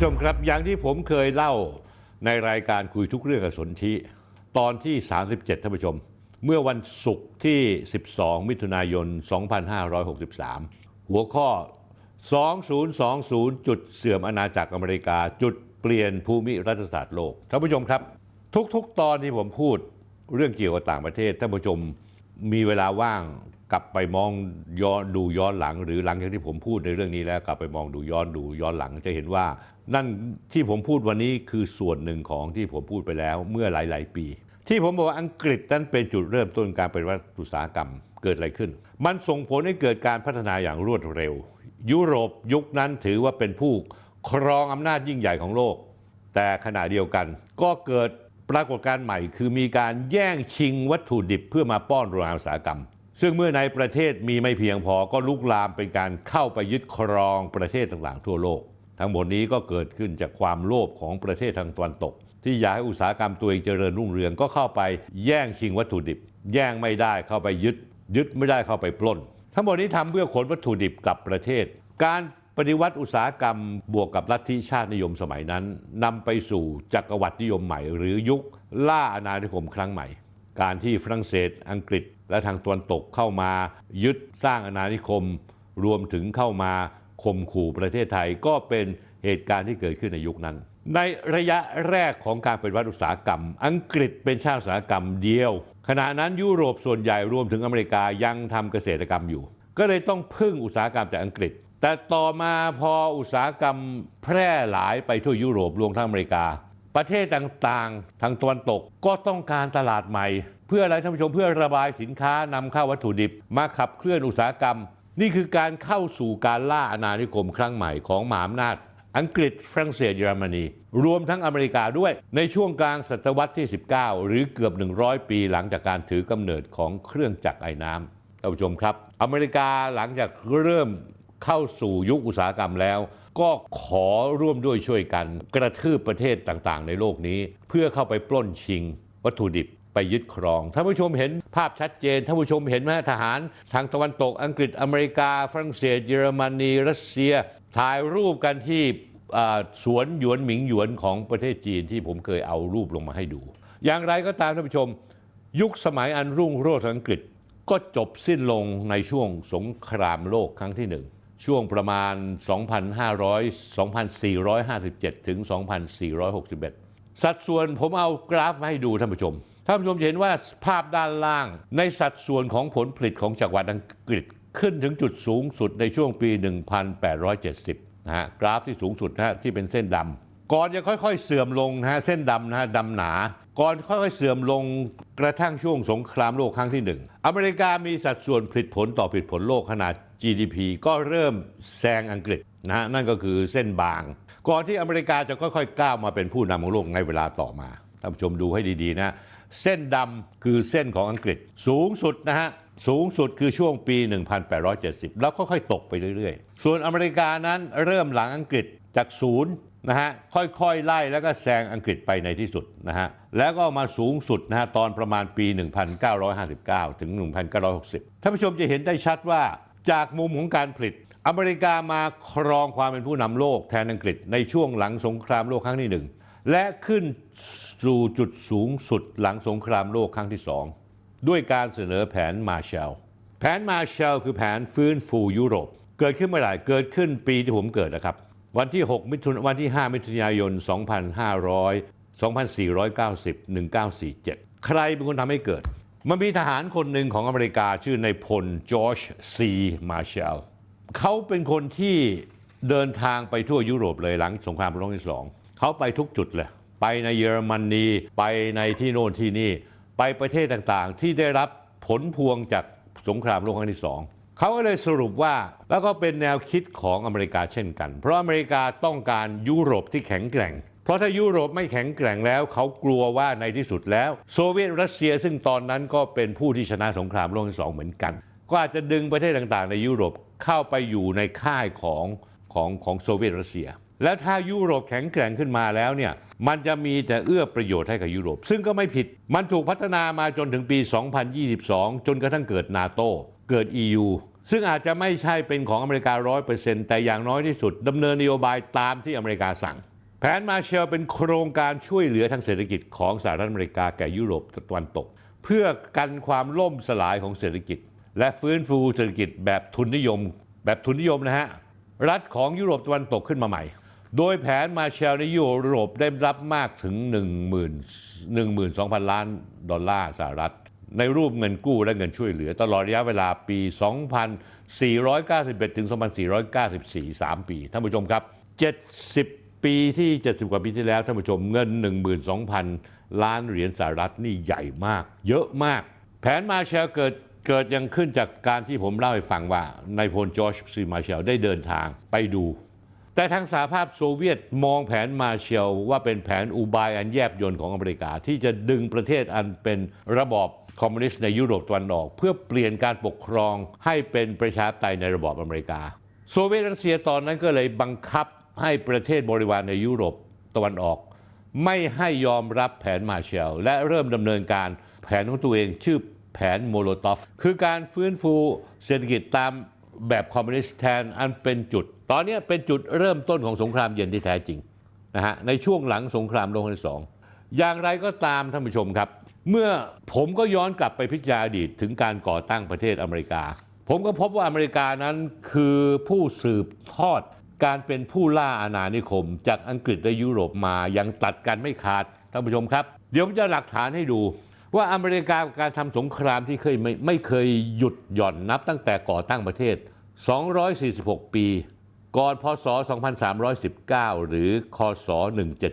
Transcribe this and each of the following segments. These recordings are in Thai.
ผู้ชมครับ อย่างที่ผมเคยเล่าในรายการคุยทุกเรื่องกับสนธิตอนที่ 37ท่านผู้ชม เมื่อวันศุกร์ที่ 12 มิถุนายน 2563 หัวข้อ 2020 จุดเสื่อมอาณาจักรอเมริกา จุดเปลี่ยนภูมิรัฐศาสตร์โลกท่านผู้ชมครับ ทุกๆ ตอนที่ผมพูดเรื่องเกี่ยวกับต่างประเทศท่านผู้ชมมีเวลาว่างกลับไปมองย้อนดูย้อนหลัง หรือหลังจากที่ผมพูดในเรื่องนี้แล้วกลับไปมองดูย้อนดูย้อนหลังจะเห็นว่า นั่นที่ผมพูดวันนี้คือส่วนหนึ่งของที่ผมพูดไปแล้วเมื่อหลาย ๆ ปี ที่ผมบอกว่าอังกฤษนั้นเป็นจุดเริ่มต้นการปฏิวัติอุตสาหกรรมเกิดอะไรขึ้น มันส่งผลให้เกิดการพัฒนาอย่างรวดเร็ว ยุโรปยุคนั้นถือว่าเป็นผู้ครองอำนาจยิ่งใหญ่ของโลก แต่ขณะเดียวกัน ก็เกิดปรากฏการณ์ใหม่ คือมีการแย่งชิงวัตถุดิบเพื่อมาป้อนโรงงานอุตสาหกรรม ซึ่งเมื่อในประเทศมีไม่เพียงพอก็ลุกลามเป็นการเข้าไปยึดครองประเทศต่างๆทั่วโลก ทั้งหมดนี้ก็เกิดขึ้นจากความโลภของประเทศทางตะวันตก ที่อยากให้อุตสาหกรรมตัวเองเจริญรุ่งเรืองก็เข้าไปแย่งชิงวัตถุดิบ แย่งไม่ได้เข้าไปยึด ยึดไม่ได้เข้าไปปล้น ทั้งหมดนี้ทำเพื่อขนวัตถุดิบกลับประเทศ การปฏิวัติอุตสาหกรรมบวกกับลัทธิชาตินิยมสมัยนั้นนำไปสู่จักรวรรดินิยมใหม่ หรือยุคล่าอาณานิคมครั้งใหม่ การที่ฝรั่งเศสอังกฤษและทางตะวันตกเข้ามายึดสร้างอาณานิคม รวมถึงเข้ามา ข่มขู่ประเทศไทยก็เป็นเหตุการณ์ที่เกิดขึ้นในยุคนั้น ในระยะแรกของการเปฏิวัตอุตสาหกรรม อังกฤษเป็นชาติอุตสาหกรรมเดียว ขณะนั้นยุโรปส่วนใหญ่รวมถึงอเมริกายังทำเกษตรกรรมอยู่ ก็เลยต้องพึ่งอุตสาหกรรมจากอังกฤษ แต่ต่อมาพออุตสาหกรรมแพร่หลายไปทั่วยุโรปรวมทั้งอเมริกา ประเทศต่างๆ ทางตะวันตกก็ต้องการตลาดใหม่ เพื่ออะไรท่านผู้ชมเพื่อระบายสินค้านำเข้าวัตถุดิบ มาขับเคลื่อนอุตสาหกรรม นี่คือการเข้าสู่การล่าอาณานิคมครั้งใหม่ของมหาอำนาจ อังกฤษฝรั่งเศสเยอรมนี รวมทั้งอเมริกาด้วยในช่วงกลางศตวรรษที่ 19 หรือเกือบ 100 ปีหลังจากการถือกำเนิดของเครื่องจักรไอ้น้ำท่านผู้ชมครับ อเมริกาหลังจากเริ่มเข้าสู่ยุคอุตสาหกรรมแล้ว ก็ขอร่วมด้วยช่วยกัน กระทืบประเทศต่างๆ ในโลกนี้ เพื่อเข้าไปปล้นชิง วัตถุดิบ ไปยึดครองท่านผู้ชมเห็นภาพชัดเจนท่านผู้ชมเห็นไหมทหาร ทางตะวันตกอังกฤษอเมริกา ฝรั่งเศส เยอรมนี รัสเซีย ถ่ายรูปกันที่สวนหยวนหมิงหยวนของประเทศจีนที่ผมเคยเอารูปลงมาให้ดู อย่างไรก็ตามท่านผู้ชม ยุคสมัยอันรุ่งโรจน์องอังกฤษก็จบสิ้นลงในช่วงสงครามโลกครั้งที่หนึ่งช่วงประมาณ 2,500 2,457 ถึง 2,461 สัดส่วนผมเอากราฟมาให้ดูท่านผู้ชม ท่านผู้ชมจะเห็นว่าภาพด้านล่างในสัดส่วนของผลผลิตของจักรวรรดิอังกฤษขึ้นถึงจุดสูงสุดในช่วงปี 1870 นะฮะกราฟที่สูงสุดนะฮะที่เป็นเส้นดำก่อนจะค่อยๆ เสื่อมลงนะฮะเส้นดำนะฮะดำหนา ก่อนค่อยๆ เสื่อมลงกระทั่งช่วงสงครามโลกครั้งที่หนึ่งอเมริกามีสัดส่วนผลิตผลต่อผลิตผลโลกขนาด GDP ก็เริ่มแซงอังกฤษนะฮะนั่นก็คือเส้นบาง ก่อนที่อเมริกาจะค่อยๆก้าวมาเป็นผู้นำของโลกในเวลาต่อมาท่านผู้ชมดูให้ดีๆนะ เส้นดำคือเส้นของอังกฤษ สูงสุดนะฮะสูงสุดคือช่วงปี 1870 แล้วค่อยๆตกไปเรื่อยๆ ส่วนอเมริกานั้นเริ่มหลังอังกฤษจากศูนย์นะฮะค่อยๆ ไล่แล้วก็แซงอังกฤษไปในที่สุดนะฮะแล้วก็มาสูงสุดนะฮะตอนประมาณปี 1959 ถึง 1960 ท่านผู้ชมจะเห็นได้ชัดว่าจากมุมของการผลิต อเมริกามาครองความเป็นผู้นำโลกแทนอังกฤษในช่วงหลังสงครามโลกครั้งที่หนึ่ง และขึ้นสู่จุดสูงสุดหลังสงครามโลกครั้งที่สองด้วยการเสนอแผนมาแชลแผนมาแชลคือแผนฟื้นฟูยุโรป เกิดขึ้นเมื่อไหร่เกิดขึ้นปีที่ผมเกิดนะครับ วันที่ 6 มิถุนวันที่ 5 มิถุนายน 2500 2490 1947 ใครเป็นคนทำให้เกิด มันมีทหารคนหนึ่งของอเมริกาชื่อในพลจอร์จซีมาแชลเขาเป็นคนที่เดินทางไปทั่วยุโรปเลยหลังสงครามโลกที่สอง เขาไปทุกจุดเลย ไปในเยอรมนี ไปในที่โน่นที่นี่ ไปประเทศต่างๆ ที่ได้รับผลพวงจากสงครามโลกครั้งที่สองเขาก็เลยสรุปว่าแล้วก็เป็นแนวคิดของอเมริกาเช่นกัน เพราะอเมริกาต้องการยุโรปที่แข็งแกร่ง เพราะถ้ายุโรปไม่แข็งแกร่งแล้ว เขากลัวว่าในที่สุดแล้ว โซเวียตรัสเซียซึ่งตอนนั้นก็เป็นผู้ที่ชนะสงครามโลกที่สองเหมือนกันก็อาจจะดึงประเทศต่างๆ ในยุโรปเข้าไปอยู่ในค่ายของของของโซเวียตรัสเซีย แล้วถ้ายุโรปแข็งแกร่งขึ้นมาแล้วเนี่ยมันจะมีแต่เอื้อประโยชน์ให้กับยุโรป ซึ่งก็ไม่ผิด มันถูกพัฒนามาจนถึงปี 2022 จนกระทั่งเกิดนาโตเกิด EU ซึ่งอาจจะไม่ใช่เป็นของอเมริการ้อยเปอร์เซ็นต์แต่อย่างน้อยที่สุดดำเนินนโยบายตามที่อเมริกาสั่ง แผนมาเชลเป็นโครงการช่วยเหลือทางเศรษฐกิจของสหรัฐอเมริกาแก่ยุโรปตะวันตก เพื่อกันความล่มสลายของเศรษฐกิจ และฟื้นฟูเศรษฐกิจแบบทุนนิยม แบบทุนนิยมนะฮะรัฐของยุโรปตะวันตกขึ้นมาใหม่ โดยแผนมาร์เชลในยุโรปได้รับมากถึง10,000 12,000 ล้านดอลลาร์สหรัฐ ในรูปเงินกู้และเงินช่วยเหลือ ตลอดระยะเวลาปี 2491 ถึง 2494 3 ปี ท่านผู้ชมครับ 70 ปีที่ 70 กว่าปีที่แล้ว ท่านผู้ชมเงิน 12,000 ล้านเหรียญสหรัฐนี่ใหญ่มาก เยอะมาก แผนมาร์เชลเกิดเกิดยังขึ้นจากการที่ผมเล่าให้ฟังว่า นายพลจอร์จซีมาร์เชลได้เดินทางไปดู แต่ทางสหภาพโซเวียตมองแผนมาเชลว่าเป็นแผนอุบายอันแยบยลของอเมริกา ที่จะดึงประเทศอันเป็นระบอบคอมมิวนิสต์ในยุโรปตะวันออก เพื่อเปลี่ยนการปกครองให้เป็นประชาธิปไตยในระบอบอเมริกา โซเวียตรัสเซียตอนนั้นก็เลยบังคับให้ประเทศบริวารในยุโรปตะวันออก ไม่ให้ยอมรับแผนมาเชลและเริ่มดำเนินการแผนของตัวเองชื่อแผนโมโลตอฟคือการฟื้นฟูเศรษฐกิจตาม แบบคอมมิวนิสต์แทนอันเป็นจุด ตอนนี้เป็นจุดเริ่มต้นของสงครามเย็นที่แท้จริงนะฮะในช่วงหลังสงครามโลกครั้งที่สองอย่างไรก็ตามท่านผู้ชมครับ เมื่อผมก็ย้อนกลับไปพิจารณาอดีตถึงการก่อตั้งประเทศอเมริกา ผมก็พบว่าอเมริกานั้นคือผู้สืบทอดการเป็นผู้ล่าอาณานิคม จากอังกฤษและยุโรปมายังตัดกันไม่ขาดท่านผู้ชมครับ เดี๋ยวผมจะหลักฐานให้ดู ว่าอเมริกาการทำสงครามที่เคยไม่ไม่เคยหยุดหย่อนนับตั้งแต่ก่อตั้งประเทศ 246 ปี ก่อนพศ 2319 หรือคศ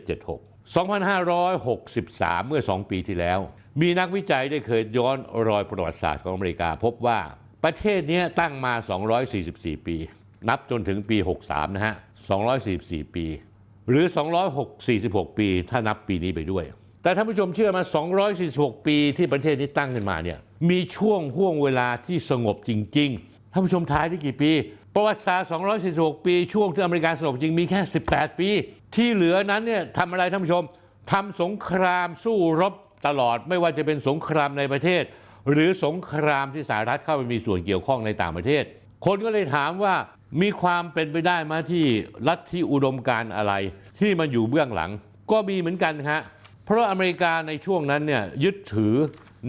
1776 2563 เมื่อ 2 ปีที่แล้ว มีนักวิจัยได้เคยย้อนรอยประวัติศาสตร์ของอเมริกา พบว่าประเทศนี้ตั้งมา 244 ปี นับจนถึงปี 63 นะฮะ 244 ปี หรือ 246 ปี ถ้านับปีนี้ไปด้วย แต่ท่านผู้ชมเชื่อมา 246 ปีที่ประเทศนี้ตั้งขึ้นมาเนี่ยมีช่วงห่วงเวลาที่สงบจริง ๆ ท่านผู้ชมทายได้กี่ปี ประวัติศาสตร์ 246 ปี ช่วงที่อเมริกาสงบจริงมีแค่ 18 ปี ที่เหลือนั้นเนี่ยทำอะไรท่านผู้ชมทำสงครามสู้รบตลอด ไม่ว่าจะเป็นสงครามในประเทศ หรือสงครามที่สหรัฐเข้าไปมีส่วนเกี่ยวข้องในต่างประเทศ คนก็เลยถามว่ามีความเป็นไปได้ไหมาที่ลัทธิอุดมการอะไร ที่มันอยู่เบื้องหลัง ก็มีเหมือนกันฮะ เพราะอเมริกาในช่วงนั้นเนี่ยยึดถือ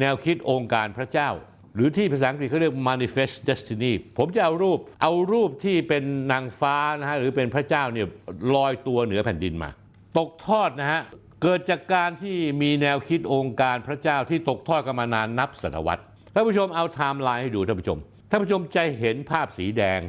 แนวคิดองค์การพระเจ้า หรือที่ภาษาอังกฤษเขาเรียก manifest destiny ผมจะเอารูปเอารูปที่เป็นนางฟ้านะฮะหรือเป็นพระเจ้าเนี่ยลอยตัวเหนือแผ่นดินมา ตกทอดนะฮะเกิดจากการที่มีแนวคิดองค์การพระเจ้าที่ตกทอดกันมานานนับศตวรรษท่านผู้ชมเอาไทม์ไลน์ให้ดูท่านผู้ชมท่านผู้ชมจะเห็นภาพสีแดง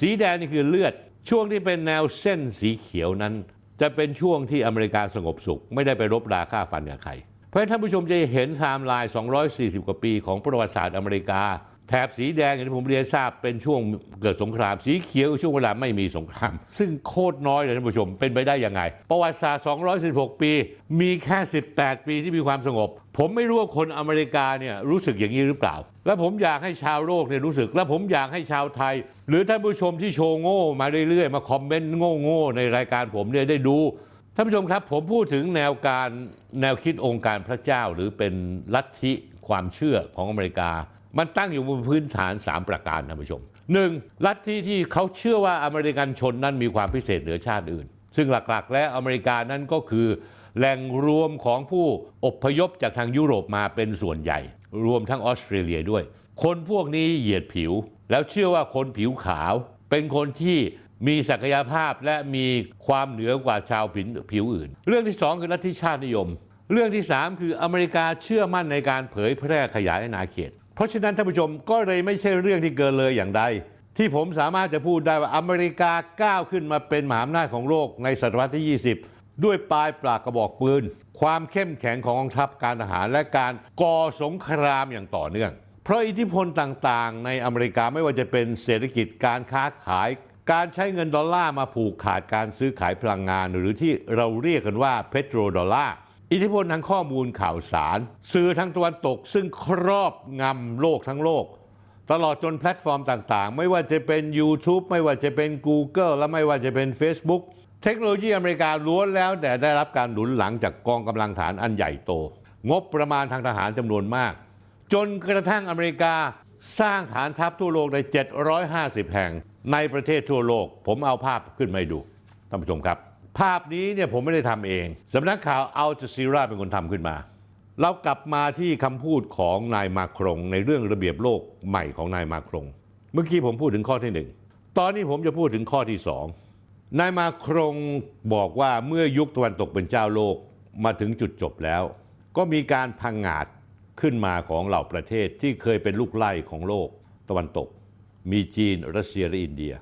สีแดงนี่คือเลือด ช่วงที่เป็นแนวเส้นสีเขียวนั้น จะเป็นช่วงที่อเมริกาสงบสุข ไม่ได้ไปรบราฆ่าฟันกับใคร เพราะท่านผู้ชมจะเห็นไทม์ไลน์ 240 กว่าปีของประวัติศาสตร์อเมริกา แถบสีแดงอย่างที่ผมเรียนทราบเป็นช่วงเกิดสงคราม สีเขียวช่วงเวลาไม่มีสงคราม ซึ่งโคตรน้อยเลยท่านผู้ชมเป็นไปได้ยังไง ประวัติศาสตร์ 216 ปี มีแค่ 18 ปีที่มีความสงบ ผมไม่รู้ว่าคนอเมริกาเนี่ยรู้สึกอย่างนี้หรือเปล่า และผมอยากให้ชาวโลกเนี่ยรู้สึก และผมอยากให้ชาวไทย หรือท่านผู้ชมที่โชว์โง่มาเรื่อยๆ มาคอมเมนต์โง่ๆในรายการผมเนี่ยได้ดูท่านผู้ชมครับผมพูดถึงแนวการแนวคิดองค์การพระเจ้า หรือเป็นลัทธิความเชื่อของอเมริกา มันตั้งอยู่บนพื้นฐาน 3 ประการท่านผู้ชม 1. ลัทธิที่เขาเชื่อว่าอเมริกันชนนั้นมีความพิเศษเหนือชาติอื่น ซึ่งหลักๆ และอเมริกานั้นก็คือ แหล่งรวมของผู้อพยพจากทางยุโรปมาเป็นส่วนใหญ่ รวมทั้งออสเตรเลียด้วย คนพวกนี้เหยียดผิว แล้วเชื่อว่าคนผิวขาว เป็นคนที่มีศักยภาพและมีความเหนือกว่าชาวผิวผิวอื่น เรื่องที่สองคือลัทธิชาตินิยม เรื่องที่สามคืออเมริกาเชื่อมั่นในการเผยแพร่ขยายอาณาเขต เพราะฉะนั้นท่านผู้ชมก็เลยไม่ใช่เรื่องที่เกินเลยอย่างใด ที่ผมสามารถจะพูดได้ว่าอเมริกาก้าวขึ้นมาเป็นมหาอำนาจของโลกในศตวรรษที่ 20 ด้วยปลายปลากกระบอกปืน ความเข้มแข็งของกองทัพการทหารและการก่อสงครามอย่างต่อเนื่อง เพราะอิทธิพลต่างๆ ในอเมริกาไม่ว่าจะเป็นเศรษฐกิจการค้าขาย การใช้เงินดอลลาร์มาผูกขาดการซื้อขายพลังงาน หรือที่เราเรียกกันว่าเพโตรดอลลาร์ อิทธิพลทางข้อมูลข่าวสาร สื่อทางตะวันตกซึ่งครอบงำโลกทั้งโลก ตลอดจนแพลตฟอร์มต่างๆ ไม่ว่าจะเป็น YouTube ไม่ว่าจะเป็น Google และไม่ว่าจะเป็น Facebook เทคโนโลยีอเมริกาล้วนแล้วแต่ได้รับการหนุนหลังจากกองกำลังฐานอันใหญ่โต งบประมาณทางทหารจำนวนมาก จนกระทั่งอเมริกาสร้างฐานทัพทั่วโลกได้750 แห่งในประเทศทั่วโลก ผมเอาภาพขึ้นมาให้ดูท่านผู้ชมครับ ภาพนี้เนี่ยผมไม่ได้ทำเองสำนักข่าวอัลจซีราเป็นคนทำขึ้นมา เรากลับมาที่คำพูดของนายมาครงในเรื่องระเบียบโลกใหม่ของนายมาครง เมื่อกี้ผมพูดถึงข้อที่หนึ่งตอนนี้ผมจะพูดถึงข้อที่สองนายมาครงบอกว่าเมื่อยุคตะวันตกเป็นเจ้าโลกมาถึงจุดจบแล้ว ก็มีการพังงาดขึ้นมาของเหล่าประเทศที่เคยเป็นลูกไล่ของโลกตะวันตก มีจีนรัสเซียและอินเดีย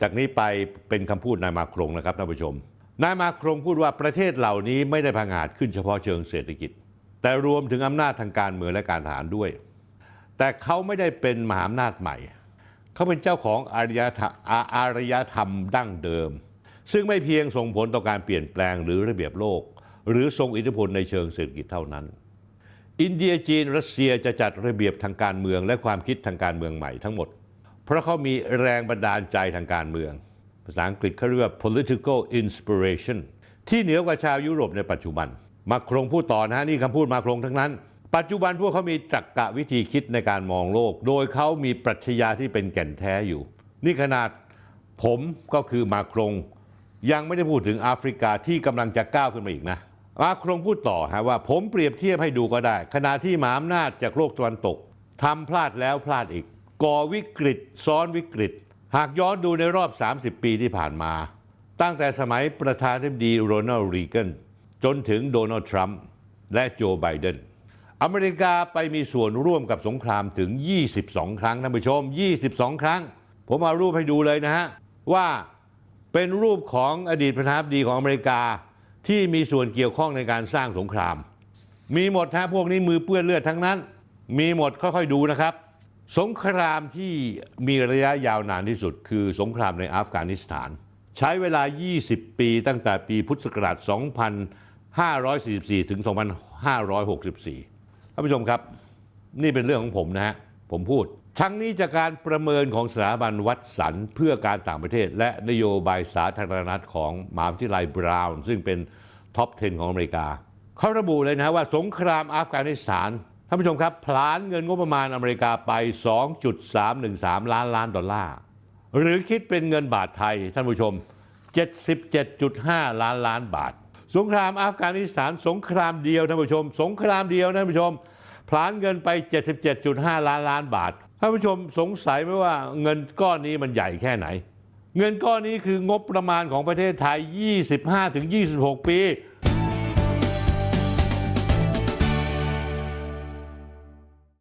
จากนี้ไปเป็นคำพูดนายมาครงนะครับท่านผู้ชม นายมาครงพูดว่าประเทศเหล่านี้ไม่ได้พังงาดขึ้นเฉพาะเชิงเศรษฐกิจ แต่รวมถึงอำนาจทางการเมืองและการทหารด้วย แต่เขาไม่ได้เป็นมหาอำนาจใหม่ เขาเป็นเจ้าของอารยธรรมอาอารยธรรมดั้งเดิม ซึ่งไม่เพียงส่งผลต่อการเปลี่ยนแปลงหรือระเบียบโลก หรือทรงอิทธิพลในเชิงเศรษฐกิจเท่านั้น อินเดียจีนรัสเซียจะจัดระเบียบทางการเมืองและความคิดทางการเมืองใหม่ทั้งหมด เพราะเขามีแรงบันดาลใจทางการเมือง ภาษาอังกฤษเขาเรียกว่า political inspiration ที่เหนือกว่าชาวยุโรปในปัจจุบัน มาครงพูดต่อนะฮะนี่คำพูดมาครงทั้งนั้น ปัจจุบันพวกเขามีตรรกกะวิธีคิดในการมองโลก โดยเขามีปรัชญาที่เป็นแก่นแท้อยู่ นี่ขนาดผมก็คือมาครงยังไม่ได้พูดถึงแอฟริกาที่กำลังจะก้าวขึ้นมาอีกนะมาครงพูดต่อฮะว่าผมเปรียบเทียบให้ดูก็ได้ ขณะที่หมาอำนาจจากโลกตะวันตกทำพลาดแล้วพลาดอีก ก่อวิกฤตซ้อนวิกฤต หากย้อนดูในรอบ 30 ปีที่ผ่านมา ตั้งแต่สมัยประธานาธิบดีโรนัลด์รีเกนจนถึงโดนัลด์ทรัมป์และโจไบเดนอเมริกาไปมีส่วนร่วมกับสงครามถึง 22 ครั้งท่านผู้ชม 22 ครั้ง ผมเอารูปให้ดูเลยนะฮะ ว่าเป็นรูปของอดีตประธานาธิบดีของอเมริกาที่มีส่วนเกี่ยวข้องในการสร้างสงคราม มีหมดฮะพวกนี้มือเปื้อนเลือดทั้งนั้น มีหมดค่อยๆดูนะครับ สงครามที่มีระยะยาวนานที่สุด คือสงครามในอัฟกานิสถาน ใช้เวลา 20 ปีตั้งแต่ปีพุทธศักราช 2544 ถึง 2564 ท่านผู้ชมครับ นี่เป็นเรื่องของผมนะฮะ ผมพูด ทั้งนี้จากการประเมินของสถาบันวัดสันเพื่อการต่างประเทศ และนโยบายสาธารณรัฐของมหาวิทยาลัยบราวน์ซึ่งเป็นท็อป 10 ของอเมริกา เขาระบุเลยนะว่าสงครามอัฟกานิสถาน ท่านผู้ชมครับพลานเงินงบประมาณอเมริกาไป 2.313 ล้านล้านดอลลาร์ หรือคิดเป็นเงินบาทไทย ท่านผู้ชม 77.5 ล้านล้านบาท สงครามอัฟกานิสถานสงครามเดียวท่านผู้ชม สงครามเดียวท่านผู้ชมพลานเงินไป 77.5 ล้านล้านบาท ท่านผู้ชมสงสัยไหมว่าเงินก้อนนี้มันใหญ่แค่ไหน เงินก้อนนี้คืองบประมาณของประเทศไทย 25-26 ปี